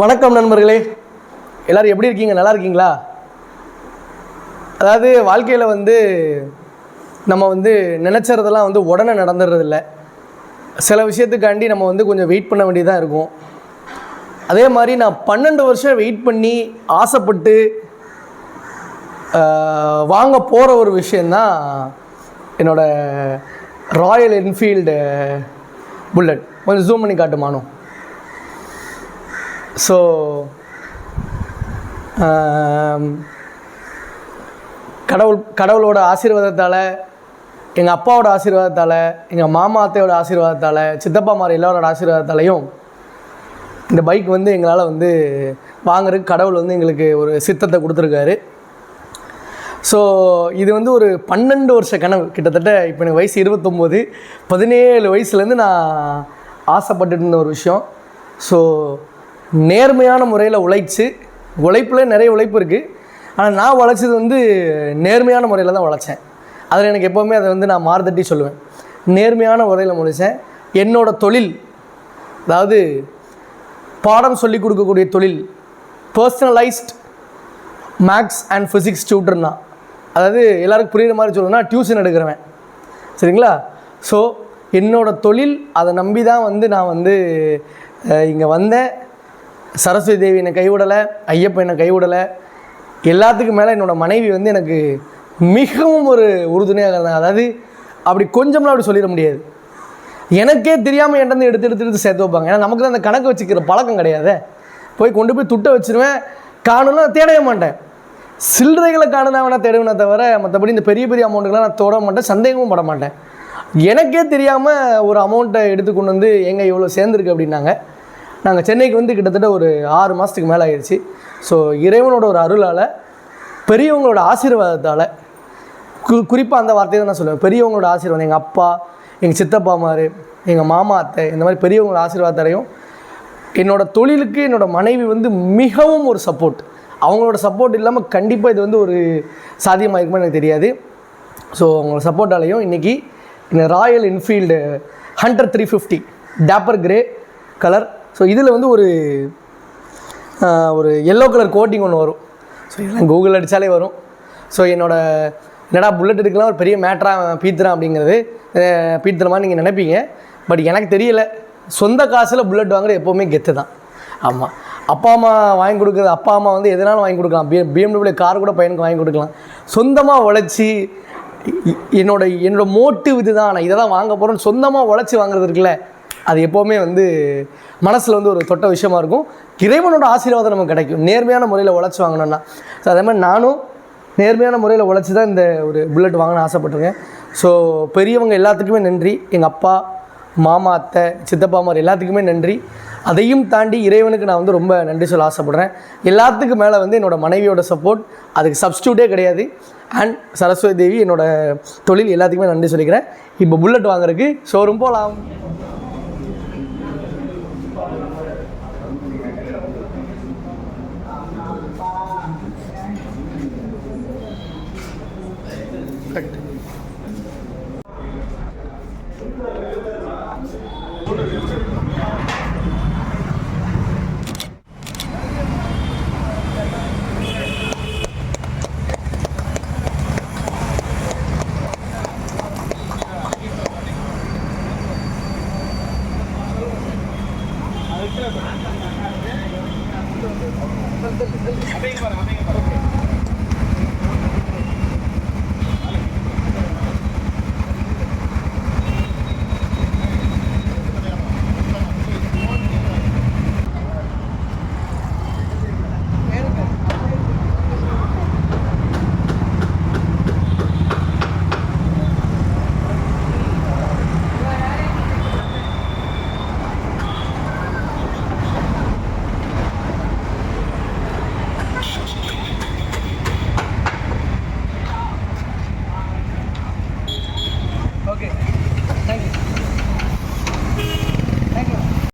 வணக்கம் நண்பர்களே. எல்லோரும் எப்படி இருக்கீங்க? நல்லா இருக்கீங்களா? அதாவது வாழ்க்கையில் வந்து நம்ம வந்து நினச்சறதெல்லாம் வந்து உடனே நடந்துடுறதில்ல சில விஷயத்துக்காண்டி நம்ம வந்து கொஞ்சம் வெயிட் பண்ண வேண்டியதாக இருக்கும். அதே மாதிரி நான் பன்னெண்டு வருஷம் வெயிட் பண்ணி ஆசைப்பட்டு வாங்க போகிற ஒரு விஷயந்தான் என்னோடய ராயல் என்ஃபீல்டு புல்லட் கொஞ்சம் ஜூம் பண்ணி காட்டுமானோ ஸோ um, கடவுள் கடவுளோட ஆசீர்வாதத்தால் எங்கள் அப்பாவோட ஆசீர்வாதத்தால் எங்கள் மாமா அத்தையோட ஆசீர்வாதத்தால் சித்தப்பா மாதிரி எல்லாரோட ஆசீர்வாதத்தாலையும் இந்த பைக் வந்து எங்களால் வந்து வாங்குறதுக்கு கடவுள் வந்து எங்களுக்கு ஒரு சித்தத்தை கொடுத்துருக்காரு. ஸோ இது வந்து ஒரு பன்னெண்டு வருஷ கனவு. கிட்டத்தட்ட இப்போ எனக்கு வயசு இருபத்தொம்போது. பதினேழு வயசுலேருந்து நான் ஆசைப்பட்டுட்டு இருந்த ஒரு விஷயம். ஸோ நேர்மையான முறையில் உழைச்சி உழைப்பில் நிறைய உழைப்பு இருக்குது ஆனால் நான் உழைச்சது வந்து நேர்மையான முறையில் தான் உழைச்சேன் அதில் எனக்கு எப்போவுமே அதை வந்து நான் மாறுதட்டி சொல்லுவேன். நேர்மையான முறையில் உழைச்சேன் என்னோடய தொழில் அதாவது பாடம் சொல்லிக் கொடுக்கக்கூடிய தொழில் personalised maths and physics tutor தான் அதாவது எல்லாருக்கும் புரியுற மாதிரி சொல்லணும்னா டியூஷன் எடுக்கிறவன். சரிங்களா? ஸோ என்னோட தொழில் அதை நம்பி தான் வந்து நான் வந்து இங்கே வந்தேன். சரஸ்வதி தேவி என்னை கைவிடலை ஐயப்பன் என்னை கைவிடலை. எல்லாத்துக்கும் மேலே என்னோட மனைவி வந்து எனக்கு மிகவும் ஒரு உறுதுணையாக இருந்தாங்க. அதாவது அப்படி கொஞ்சம்லாம் அப்படி சொல்லிட முடியாது. எனக்கே தெரியாமல் என்கிட்ட எடுத்து எடுத்து எடுத்து சேர்த்து வைப்பாங்க. ஏன்னா நமக்கு தான் அந்த கணக்கு வச்சுக்கிற பழக்கம் கிடையாது. போய் கொண்டு போய் துட்டை வச்சுருவேன். காணும்னா தேடவே மாட்டேன். சில்லறைகளை காணுனா வேணால் தேடுவேனே தவிர மற்றபடி இந்த பெரிய பெரிய அமௌண்ட்டுக்கெலாம் நான் தொட மாட்டேன். சந்தேகமும் பட மாட்டேன். எனக்கே தெரியாமல் ஒரு அமௌண்ட்டை எடுத்து கொண்டு வந்து எங்கே இவ்வளோ சேர்ந்துருக்கு? அப்படின்னாங்க. நாங்கள் சென்னைக்கு வந்து கிட்டத்தட்ட ஒரு ஆறு மாதத்துக்கு மேலே ஆயிடுச்சு. ஸோ இறைவனோட ஒரு அருளால் பெரியவங்களோட ஆசீர்வாதத்தால் கு குறிப்பாக அந்த வார்த்தையை தான் நான் சொல்லுவேன். பெரியவங்களோட ஆசீர்வாதம் எங்கள் அப்பா எங்கள் சித்தப்பா மாரு எங்கள் மாமா அத்தை இந்த மாதிரி பெரியவங்களோட ஆசீர்வாதத்தாலையும் என்னோடய தொழிலுக்கு என்னோடய மனைவி வந்து மிகவும் ஒரு சப்போர்ட் அவங்களோட சப்போர்ட் இல்லாமல் கண்டிப்பாக இது வந்து ஒரு சாத்தியமாக இருக்குமா எனக்கு தெரியாது. ஸோ அவங்களோட சப்போர்ட்டாலையும் இன்றைக்கி இந்த Royal Enfield hundred three fifty dapper grey colour so இதில் வந்து ஒரு ஒரு எல்லோ கலர் கோட்டிங் ஒன்று வரும். ஸோ இதெல்லாம் கூகுள் அடித்தாலே வரும். ஸோ என்னோட என்னடா புல்லட் எடுக்கலாம் ஒரு பெரிய மேட்ராக பீத்துறான் அப்படிங்கிறது அஹ், பீத்துற மாதிரி நீங்கள் நினைப்பீங்க. பட் எனக்கு தெரியல. சொந்த காசில் புல்லட் வாங்குறது எப்போவுமே கெத்து தான். ஆமாம் அப்பா அம்மா வாங்கி கொடுக்குறது அப்பா அம்மா வந்து எதனாலும் வாங்கி கொடுக்கலாம். பி பிஎம்டபிள்யூ கார் கூட பையனுக்கு வாங்கி கொடுக்கலாம். சொந்தமாக உழைச்சி என்னோட என்னோடய மோட்டிவ் இதுதான் நான் இதை தான் வாங்க போகிறோன்னு சொந்தமாக உழைச்சி வாங்குறது இருக்குல்ல அது எப்போவுமே வந்து மனசில் வந்து ஒரு தொட்ட விஷயமா இருக்கும். இறைவனோட ஆசீர்வாதம் நமக்கு கிடைக்கும். நேர்மையான முறையில் உழைச்சி வாங்கினோன்னா ஸோ அதே மாதிரி நானும் நேர்மையான முறையில் உழைச்சி தான் இந்த ஒரு புல்லட் வாங்கணும்னு ஆசைப்பட்டிருக்கேன். ஸோ பெரியவங்க எல்லாத்துக்குமே நன்றி. எங்கள் அப்பா மாமா அத்தை சித்தப்பா மாதிரி எல்லாத்துக்குமே நன்றி. அதையும் தாண்டி இறைவனுக்கு நான் வந்து ரொம்ப நன்றி சொல்ல ஆசைப்பட்றேன். எல்லாத்துக்கும் மேலே வந்து என்னோடய மனைவியோட சப்போர்ட் அதுக்கு சப்ஸ்டியூட்டே கிடையாது. அண்ட் சரஸ்வதி தேவி என்னோடய தொழில் எல்லாத்துக்குமே நன்றி சொல்லிக்கிறேன். இப்போ புல்லட் வாங்குறதுக்கு ஷோரூம் போகலாம் எஃபெக்ட் அப்படிங்க பாருங்க அப்படிங்க பாருங்க